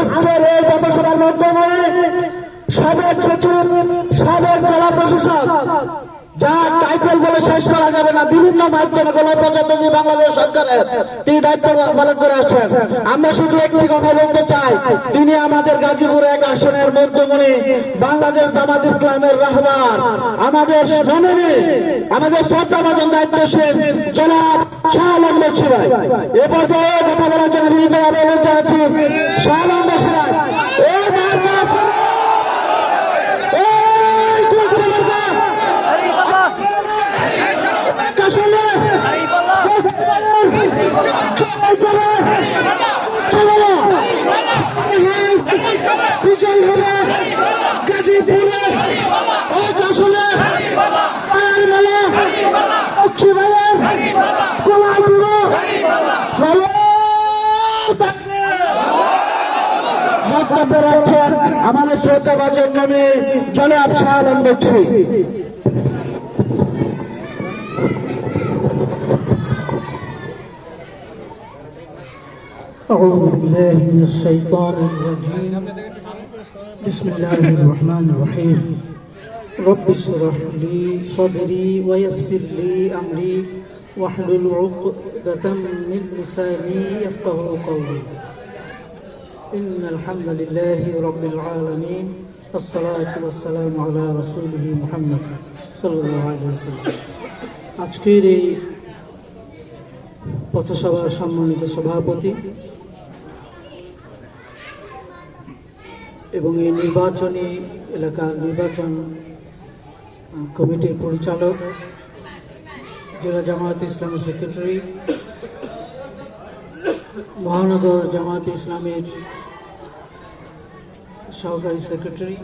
আজকের এই পথসভার মাধ্যমে সাবেক সচিব, সাবেক জেলা প্রশাসক, যা টাইটেল বলে শেষ করা যাবে না, বিভিন্ন মাধ্যমে গণপ্রজাতন্ত্রী বাংলাদেশ সরকারের তিনি দায়িত্ব পালন করে আসছেন। আমরা শুধু একটি কথা বলতে চাই, তিনি আমাদের গাজীপুর এক আসনের মধ্যমণি, বাংলাদেশ জামাত ইসলামের রাহবার। আমাদের মননী আমাদের শ্রদ্ধাভাজন দায়িত্বশীল জনাব শাহ আলম বক্সি এ পর্যায়ে কথা বলার জন্য বিনীত আবেদন জানাচ্ছি, শাহ আলম বক্সি ভাই এই মার্কা এই তুলছে মার্কা আসলে চলে চলে চলে বিজয় হবে গাজীপুরে এক আসলে আর মেলা উচ্চ ভাইয়ের কোলায় পুরো বক্তব্য রাখছেন আমাদের শ্রদ্ধাভাজন নামে জনাব শাহ আলম বক্সি أعوذ بالله من الشيطان الرجيم بسم الله الرحمن الرحيم رب اشرح لي صدري ويسر لي أمري واحلل عقدة من لساني يفقه قولي إن الحمد لله رب العالمين الصلاة والسلام على رسوله محمد صلى الله عليه وسلم আজকের এই পথসভার সম্মানিত সভাপতি এবং এই নির্বাচনী এলাকার নির্বাচন কমিটির পরিচালক, জেলা জামায়াত ইসলামী সেক্রেটারি, মহানগর জামায়াত ইসলামের সহকারী সেক্রেটারি,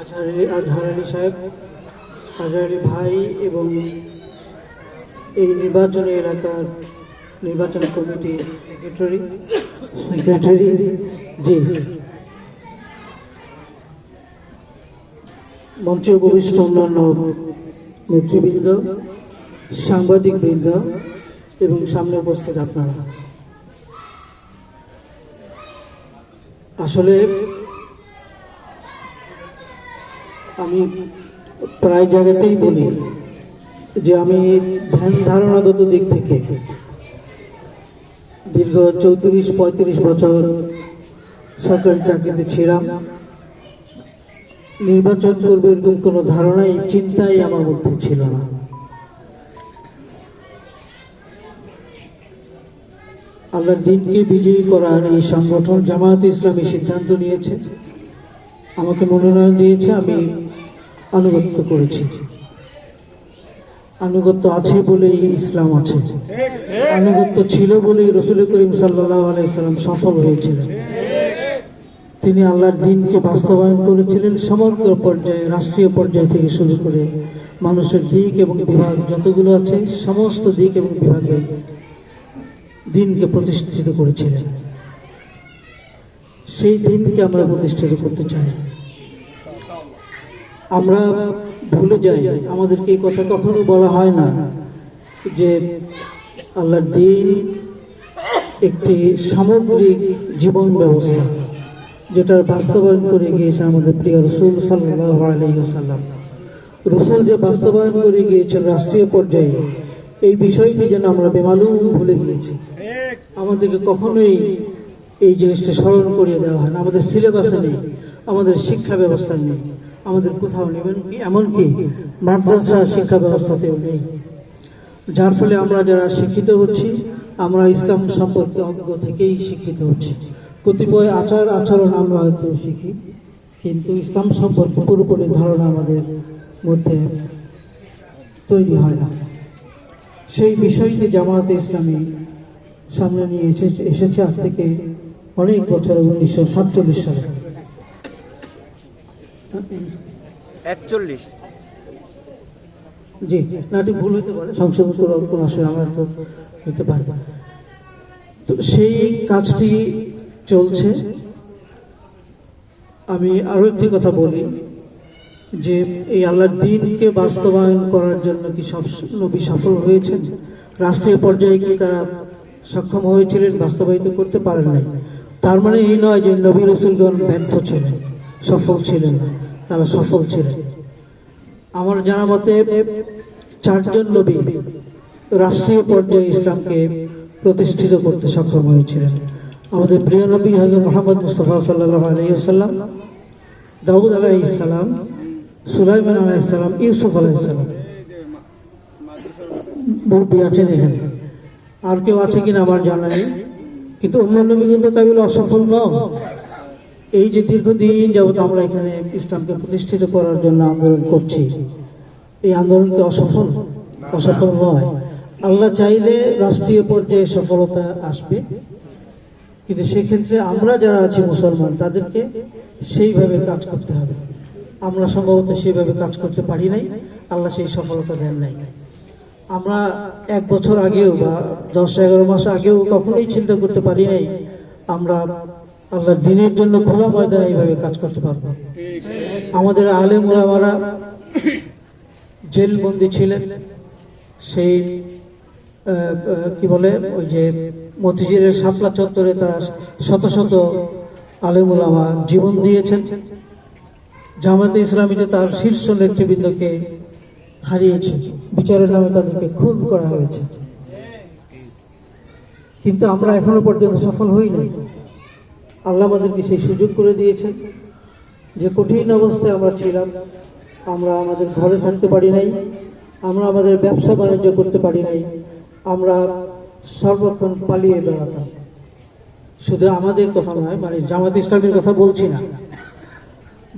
আজহারি, আজহার আলী সাহেব, আজহার আলী ভাই এবং এই নির্বাচনী এলাকার নির্বাচন কমিটি সেক্রেটারি সেক্রেটারি, জি। মঞ্চে উপবিষ্ট অন্যান্য নেতৃবৃন্দ সাংবাদিক বৃন্দ এবং সামনে উপস্থিত আপনারা। আসলে আমি প্রায় জায়গাতেই বলি যে আমি ধ্যান ধারণাগত দিক থেকে দীর্ঘ চৌত্রিশ পঁয়ত্রিশ বছর সরকারি চাকরিতে ছিলাম। নির্বাচন করবে এরকম কোনো ধারণাই, চিন্তাই আমার মধ্যে ছিল না। আল্লাহর দিনকে বিজয়ী করার এই সংগঠন জামায়াত ইসলামী সিদ্ধান্ত নিয়েছে। আমাকে মনোনয়ন দিয়েছে, আমি আনুগত্য করেছি। আনুগত্য আছে বলেই ইসলাম আছে। আনুগত্য ছিল বলেই রসুল করিম সাল্লাহ আলাইসাল্লাম সফল হয়েছিলেন। তিনি আল্লাহর দিনকে বাস্তবায়ন করেছিলেন সমগ্র পর্যায়ে, রাষ্ট্রীয় পর্যায় থেকে শুরু করে মানুষের দিক এবং বিভাগ যতগুলো আছে, সমস্ত দিক এবং বিভাগে দিনকে প্রতিষ্ঠিত করেছিলেন। সেই দিনকে আমরা প্রতিষ্ঠিত করতে চাই। আমরা ভুলে যাই, আমাদেরকে এই কথা কখনো বলা হয় না যে আল্লাহর দিন একটি সামগ্রিক জীবন ব্যবস্থা। যেটার বাস্তবায়ন করে গিয়েছে আমাদের প্রিয় রসুল আলহিহাসাল্লাম রসুল যে বাস্তবায়ন করে গিয়েছেন রাষ্ট্রীয় পর্যায়ে, এই বিষয়টি যেন আমরা বেমালুম ভুলে গিয়েছি। আমাদেরকে কখনোই এই জিনিসটা স্মরণ করিয়ে দেওয়া হয় না। আমাদের সিলেবাসে নেই, আমাদের শিক্ষা ব্যবস্থায় নেই, আমাদের কোথাও নেবেন কি? এমনকি মাদ্রাসা শিক্ষা ব্যবস্থাতেও নেই। যার ফলে আমরা যারা শিক্ষিত হচ্ছি, আমরা ইসলাম সম্পর্কে অজ্ঞ থেকেই শিক্ষিত হচ্ছি। কতিপয় আচার আচরণ আমরা হয়তো শিখি কিন্তু ইসলাম সম্পর্কে পুরোপুরি ধারণা আমাদের মধ্যে তৈরি হয় না। সেই বিষয়টি জামায়াতে ইসলামী সামনে নিয়ে এসেছে এসেছে আজ থেকে অনেক বছর উনিশশো সাতচল্লিশ সালে। একচল্লিশ। জি না এটি ভুল হতে পারে। সংশোধন অসুবিধা আমার তো হতে পারে। তো সেই কাজটি চলছে। আমি আরও একটি কথা বলি, যে এই আল্লাহর দিনকে বাস্তবায়ন করার জন্য কি সব নবী সফল হয়েছেন? রাষ্ট্রীয় পর্যায়ে কি তারা সক্ষম হয়েছিলেন, বাস্তবায়িত করতে পারেন নাই? তার মানে এই নয় যে নবী রসুলগণ ব্যর্থ ছিলেন, সফল ছিলেন তারা সফল ছিলেন। আমার জানা মতে, চারজন নবী রাষ্ট্রীয় পর্যায়ে ইসলামকে প্রতিষ্ঠিত করতে সক্ষম হয়েছিলেন। আমাদের প্রিয় নবী হজরত মোহাম্মদ মুস্তফা সাল্লাহ আলহিহাল্লাম দাউদ আলাইসালাম সুলাইমান আলাইসালাম ইউসুফ আলাইসালাম মুরব্বী আছেন এখানে। আর কেউ আছে কিনা আমার জানা নেই। কিন্তু অন্য নবী কিন্তু তাই বলে অসফল নয় এই যে দীর্ঘদিন যাবত আমরা এখানে ইসলামকে প্রতিষ্ঠিত করার জন্য আন্দোলন করছি, এই আন্দোলনকে অসফল? অসফল নয়। আল্লাহ চাইলে রাষ্ট্রীয় পর্যায়ে সফলতা আসবে। কিন্তু সেক্ষেত্রে আমরা যারা আছি মুসলমান, তাদেরকে সেইভাবে কাজ করতে হবে। আমরা সম্ভবত সেইভাবে কাজ করতে পারি নাই, আল্লাহ সেই সফলতা দেন নাই। আমরা এক বছর আগেও বা দশ এগারো মাস আগেও কখনোই চিন্তা করতে পারি নাই, আমরা আল্লাহ দিনের জন্য খোলা ময়দানে এইভাবে কাজ করতে পারব। আমাদের আলেম ওলামারা জেলবন্দি ছিলেন, সেই কি বলে, ওই যে মতিঝিরের শাপলা চত্বরে তারা শত শত আলেম ওলামা জীবন দিয়েছেন। জামাতে ইসলামীতে তার শীর্ষ নেতৃবৃন্দকে হারিয়েছে। বিচারের নামে তাদেরকে খুন করা হয়েছে। কিন্তু আমরা এখনও পর্যন্ত সফল হই নাই। আল্লাহ আমাদেরকে সেই সুযোগ করে দিয়েছেন যে কঠিন অবস্থায় আমরা ছিলাম। আমরা আমাদের ঘরে থাকতে পারি নাই। আমরা আমাদের ব্যবসা বাণিজ্য করতে পারি নাই। আমরা সর্বক্ষণ পালিয়ে বেড়াতাম। শুধু আমাদের কথা নয় মানে জামাত ইসলামের কথা বলছি না।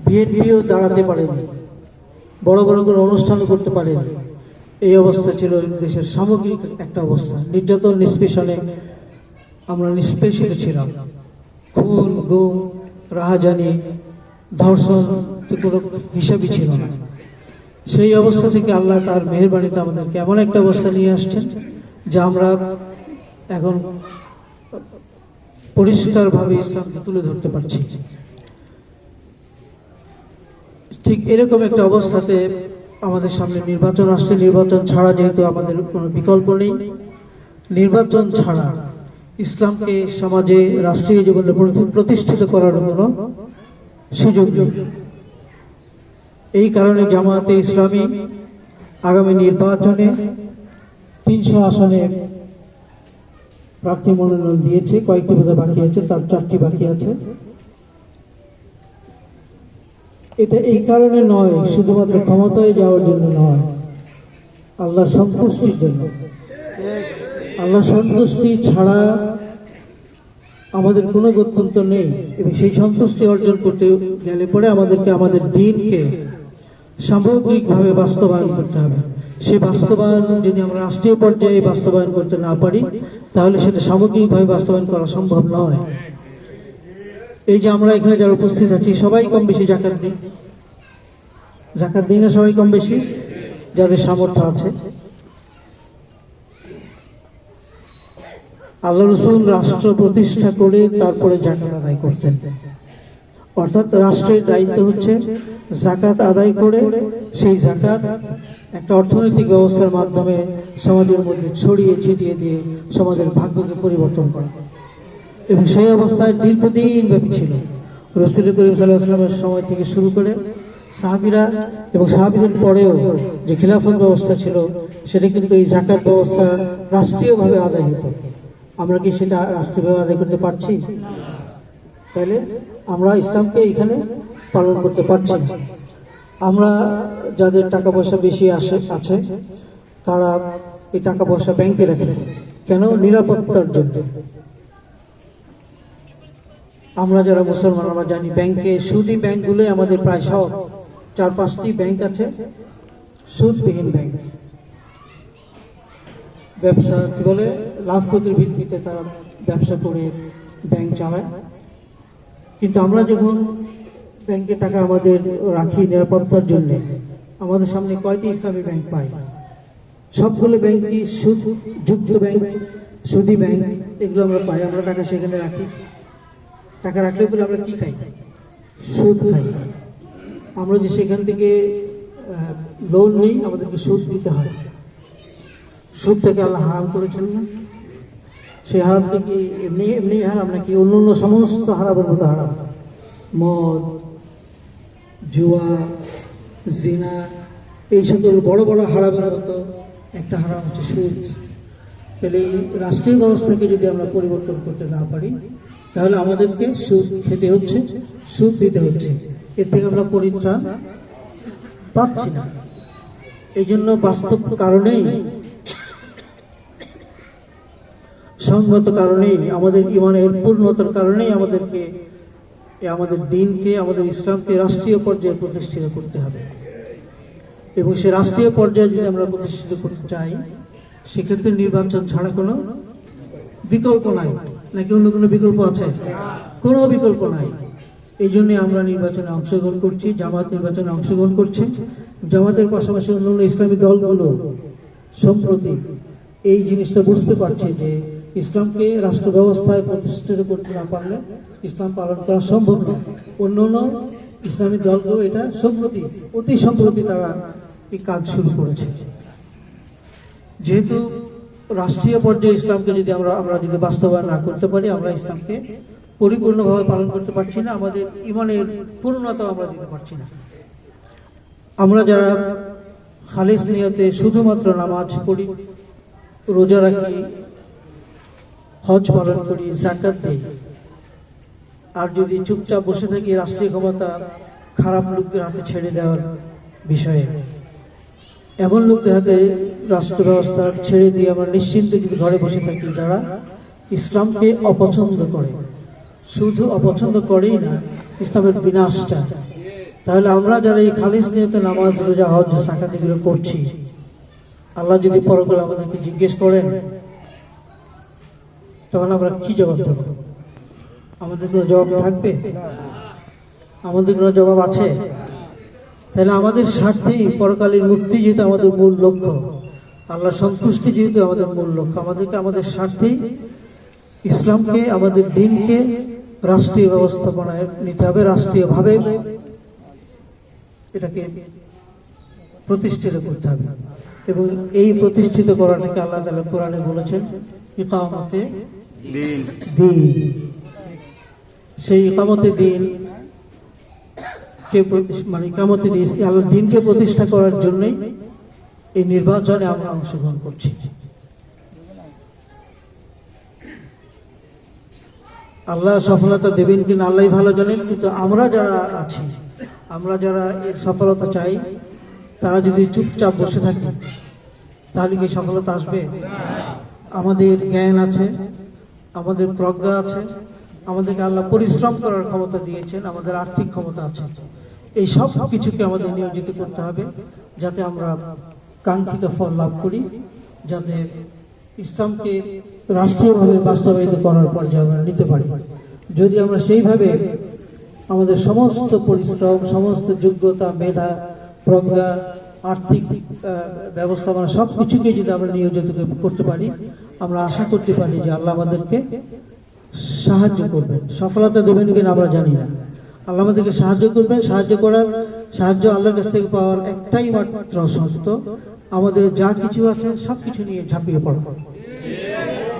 বিএনপিও দাঁড়াতে পারেনি। বড় বড় কোনো অনুষ্ঠানও করতে পারেনি। এই অবস্থা ছিল দেশের সামগ্রিক একটা অবস্থা। নির্যাতন, নিষ্পেষণে আমরা নিষ্পেষিত ছিলাম। খুন, গুম, রাহাজানি, ধর্ষণ কোনো হিসাবই ছিল না। সেই অবস্থা থেকে আল্লাহ তার মেহরবানিতে আমাদেরকে এমন একটা অবস্থা নিয়ে আসছেন, যা আমরা এখন পরিষ্কারভাবে ইসলামকে তুলে ধরতে পারছি। ঠিক এরকম একটা অবস্থাতে আমাদের সামনে নির্বাচন আসছে। নির্বাচন ছাড়া যেহেতু আমাদের কোনো বিকল্প নেই, নির্বাচন ছাড়া ইসলামকে সমাজে, রাষ্ট্রীয় জীবনে প্রতিষ্ঠিত করার কোনো সুযোগ এই কারণে জামায়াতে ইসলামী আগামী নির্বাচনে তিনশো আসনে প্রার্থী মনোনয়ন দিয়েছে, কয়েকটি বোধহয় বাকি আছে, তার চারটি বাকি আছে। এটা এই কারণে নয়, শুধুমাত্র ক্ষমতায় যাওয়ার জন্য নয় আল্লাহ সন্তুষ্টির জন্য। আল্লাহ সন্তুষ্টি ছাড়া আমাদের কোনো গত্যন্তর নেই, এবং সেই সন্তুষ্টি অর্জন করতে গেলে পরে আমাদেরকে আমাদের দিনকে সামগ্রিকভাবে বাস্তবায়ন করতে হবে। সে বাস্তবায়ন যদি আমরা রাষ্ট্রীয় পর্যায়ে বাস্তবায়ন করতে না পারি, তাহলে সেটা সামগ্রিকভাবে বাস্তবায়ন করা সম্ভব নয়। এই যে আমরা এখানে যারা উপস্থিত আছি, সবাই কম বেশি জাকাত দিই জাকাত দিই না সবাই কম বেশি? যাদের সামর্থ্য আছে। আল্লাহ রসুল রাষ্ট্র প্রতিষ্ঠা করে তারপরে জাকাত আদায় করতেন। অর্থাৎ রাষ্ট্রের দায়িত্ব হচ্ছে জাকাত আদায় করে, সেই জাকাত একটা অর্থনৈতিক ব্যবস্থার মাধ্যমে সমাজের মধ্যে ছড়িয়ে ছিটিয়ে দিয়ে সমাজের ভাগ্যকে পরিবর্তন করা। এবং সেই অবস্থায় দীর্ঘদিন ব্যাপী ছিল। রসুল করিম সাল্লাহামের সময় থেকে শুরু করে সাহাবিরা এবং সাহাবিদের পরেও যে খিলাফত ব্যবস্থা ছিল, সেটা কিন্তু এই জাকাত ব্যবস্থা রাষ্ট্রীয়ভাবে আদায় হতো। আমরা কি সেটা রাষ্ট্রীয়ভাবে আদায় করতে পারছি? তাহলে আমরা ইসলামকে এখানে পালন করতে পারছি না। আমরা যাদের টাকা পয়সা বেশি আসে, আছে, তারা এই টাকা পয়সা ব্যাংকে রাখে কেন? নিরাপত্তার জন্য। আমরা যারা মুসলমান, আমরা জানি ব্যাংকে, সুদী ব্যাংকগুলো আমাদের প্রায় সব চার, পাঁচটি ব্যাংক আছে, সুদবিহীন ব্যাংক। ব্যবসা কি বলে? লাভ ক্ষতির ভিত্তিতে তারা ব্যবসা করে ব্যাংক চালায়। কিন্তু আমরা যখন ব্যাংকে টাকা আমাদের রাখি নিরাপত্তার জন্য আমাদের সামনে কয়টি ইসলামী ব্যাংক পাই সবগুলো ব্যাংকই সুদ, যুক্ত ব্যাংক, সুদী ব্যাংক? এগুলো আমরা পাই, আমরা টাকা সেখানে রাখি। টাকা রাখলে পরে আমরা কি খাই? সুদ খাই। আমরা যে সেখান থেকে লোন নিই, আমাদেরকে সুদ দিতে হয়। সুদ থেকে আল্লাহ হারাম করেছেন না। সেই হারামটা কি এমনি এমনি হারাম নাকি অন্য অন্য সমস্ত হারামের মতো হারাম? মদ জুয়া, জিনা এই সকল বড় বড় হারামের মতো একটা হারাম হচ্ছে সুদ। তাহলে এই রাষ্ট্রীয় ব্যবস্থাকে যদি আমরা পরিবর্তন করতে না পারি, তাহলে আমাদেরকে সুদ খেতে হচ্ছে, সুদ দিতে হচ্ছে। এর থেকে আমরা পরিত্রাণ পাচ্ছি না। এই জন্য বাস্তব কারণেই সঙ্গত কারণেই, আমাদের ইমানের পূর্ণতার কারণেই আমাদেরকে এ আমাদের দিনকে, আমাদের ইসলামকে রাষ্ট্রীয় পর্যায়ে প্রতিষ্ঠিত করতে হবে। এবং সে রাষ্ট্রীয় পর্যায়ে যদি আমরা প্রতিষ্ঠিত করতে চাই, সেক্ষেত্রে নির্বাচন ছাড়া কোনো বিকল্প নাই। নাকি অন্য কোনো বিকল্প আছে? কোনো বিকল্প নাই। এই জন্য আমরা নির্বাচনে অংশগ্রহণ করছি, জামাত নির্বাচনে অংশগ্রহণ করছে। জামাতের পাশাপাশি অন্যান্য ইসলামী দলগুলো সম্প্রতি এই জিনিসটা বুঝতে পারছে যে ইসলামকে রাষ্ট্র ব্যবস্থায় প্রতিষ্ঠিত করতে না পারলে ইসলাম পালন করা সম্ভব নয়। অন্য অন্য ইসলামী দলগুলো এটা সম্প্রতি, অতি সম্প্রতি তারা এই কাজ শুরু করেছে। যেহেতু রাষ্ট্রীয় পর্যায়ে ইসলামকে যদি আমরা আমরা যদি বাস্তবায়ন না করতে পারি, আমরা ইসলামকে পরিপূর্ণভাবে পালন করতে পারছি না, আমাদের ইমানের পূর্ণতা আমরা দিতে পারছি না। আমরা যারা খালিস নিয়তে শুধুমাত্র নামাজ পড়ি, রোজা রাখি হজ পালন করি, জাকাত দিই। আর যদি চুপচাপ বসে থাকি, রাষ্ট্রীয় ক্ষমতা খারাপ লোকদের হাতে ছেড়ে দেওয়ার বিষয়ে। এমন লোকদের হাতে রাষ্ট্র ব্যবস্থা ছেড়ে দিয়ে আমরা নিশ্চিন্তে যদি ঘরে বসে থাকি, যারা ইসলামকে অপছন্দ করে। শুধু অপছন্দ করেই না, ইসলামের বিনাশ চায় তাহলে আমরা যারা এই খালিস নিয়তে নামাজ, রোজা, হজ সাকাত এগুলো করছি, আল্লাহ যদি পরকালে আমাদেরকে জিজ্ঞেস করেন তখন আমরা কি জবাব দেব? আমাদের কোনো জবাব থাকবে? আমাদের কোনো জবাব আছে? তাহলে আমাদের স্বার্থেই পরকালের মুক্তি যেহেতু আমাদের মূল লক্ষ্য আল্লাহ সন্তুষ্টি যেহেতু আমাদের মূল লক্ষ্য, আমাদেরকে আমাদের স্বার্থেই ইসলামকে, আমাদের দিনকে রাষ্ট্রীয় ব্যবস্থাপনায় নিতে হবে, রাষ্ট্রীয়ভাবে এটাকে প্রতিষ্ঠিত করতে হবে। এবং এই প্রতিষ্ঠিত করাটাকে আল্লাহ তালা কোরআনে বলেছেন, ইকামতে দিন। সেই ইকামতে দিন কে মানে ইকামতে দিন দিনকে প্রতিষ্ঠা করার জন্যই এই নির্বাচনে আমরা অংশগ্রহণ করছি। আল্লাহ সফলতা দেবেন কিনা আল্লাহ ভালো জানেন, কিন্তু আমরা যারা আছি, আমরা যারা এর সফলতা চাই, তারা যদি চুপচাপ বসে থাকি, তাহলে কি সফলতা আসবে? আমাদের জ্ঞান আছে আমাদের প্রজ্ঞা আছে আমাদেরকে আল্লাহ পরিশ্রম করার ক্ষমতা দিয়েছেন, আমাদের আর্থিক ক্ষমতা আছে। এই সব কিছুকে আমাদের নিয়োজিত করতে হবে, যাতে আমরা কাঙ্ক্ষিত ফল লাভ করি, যাতে ইসলামকে রাষ্ট্রীয়ভাবে বাস্তবায়িত করার পর্যায়ে আমরা নিতে পারি। যদি আমরা সেইভাবে আমাদের সমস্ত পরিশ্রম, সমস্ত যোগ্যতা, মেধা, প্রজ্ঞা, আর্থিক ব্যবস্থাপনা সব কিছুকে যদি আমরা নিয়োজিত করতে পারি আমরা আশা করতে পারি যে আল্লাহ আমাদেরকে সাহায্য করবেন। সফলতা দেবেন কিনা আমরা জানি না। আল্লাহ আমাদেরকে সাহায্য করবেন, সাহায্য করার সাহায্য আল্লাহর কাছ থেকে পাওয়ার একটাই মাত্র শর্ত, আমাদের যা কিছু আছে সব কিছু নিয়ে ঝাঁপিয়ে পড়ব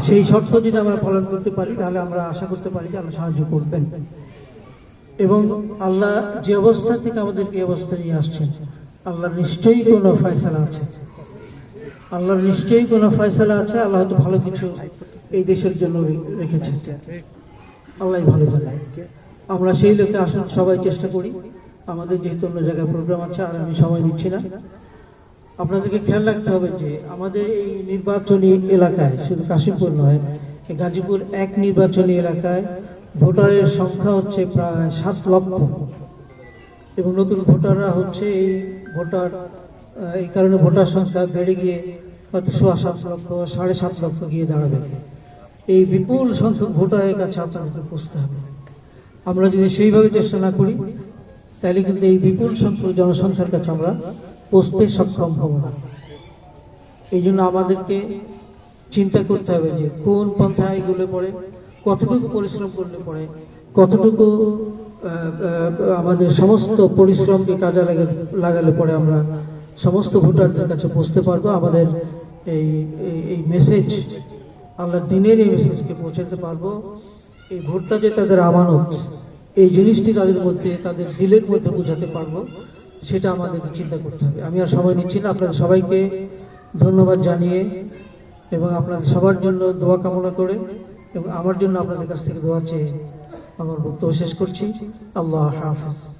সেই শর্ত যদি আমরা পালন করতে পারি, তাহলে আমরা আশা করতে পারি যে আল্লাহ সাহায্য করবেন। এবং আল্লাহ যে অবস্থা থেকে আমাদেরকে এই অবস্থা নিয়ে আসছেন, আল্লাহ নিশ্চয়ই কোনো ফয়সালা আছে। আল্লাহর নিশ্চয়ই কোনো ফয়সালা আছে, আল্লাহ হয়তো ভালো কিছু এই দেশের জন্য রেখেছেন। আল্লাহ ভালো জানে আমরা সেই লোকে আসুন, সবাই চেষ্টা করি। আমাদের যেহেতু অন্য জায়গায় প্রোগ্রাম আছে, আর আমি সময় দিচ্ছি না। আপনাদেরকে খেয়াল রাখতে হবে যে আমাদের এই নির্বাচনী এলাকায়, শুধু কাশিমপুর নয়, এই গাজীপুর এক নির্বাচনী এলাকায় ভোটারের সংখ্যা হচ্ছে প্রায় সাত লক্ষ। এবং নতুন ভোটাররা হচ্ছে এই ভোটার এই কারণে ভোটার সংখ্যা বেড়ে গিয়ে হয়তো সোয়া সাত লক্ষ, সাড়ে সাত লক্ষ গিয়ে দাঁড়াবে। এই বিপুল সংখ্যক ভোটারের কাছে আপনাদেরকে পৌঁছতে হবে। আমরা যদি সেইভাবে চেষ্টা না করি, তাহলে কিন্তু এই বিপুল সংখ্যক জনসংখ্যার কাছে আমরা পৌঁছতে সক্ষম হব না। এই জন্য আমাদেরকে চিন্তা করতে হবে যে কোন পন্থায় এগুলো পড়ে, কতটুকু পরিশ্রম করলে পড়ে, কতটুকু আমাদের সমস্ত পরিশ্রমকে কাজে লাগা- লাগালে পরে আমরা সমস্ত ভোটারদের কাছে পৌঁছতে পারব। আমাদের এই, এই- মেসেজ আল্লাহর দিনের এই মেসেজকে পৌঁছাতে পারব। এই ভোটটা যে তাদের আমানত, এই জিনিসটি তাদের মধ্যে, তাদের দিলের মধ্যে বোঝাতে পারব, সেটা আমাদের চিন্তা করতে হবে। আমি আর সময় নিচ্ছি না আপনাদের সবাইকে ধন্যবাদ জানিয়ে এবং আপনাদের সবার জন্য দোয়া কামনা করে এবং আমার জন্য আপনাদের কাছ থেকে দোয়া চেয়ে আমার বক্তব্য শেষ করছি। আল্লাহ হাফিজ।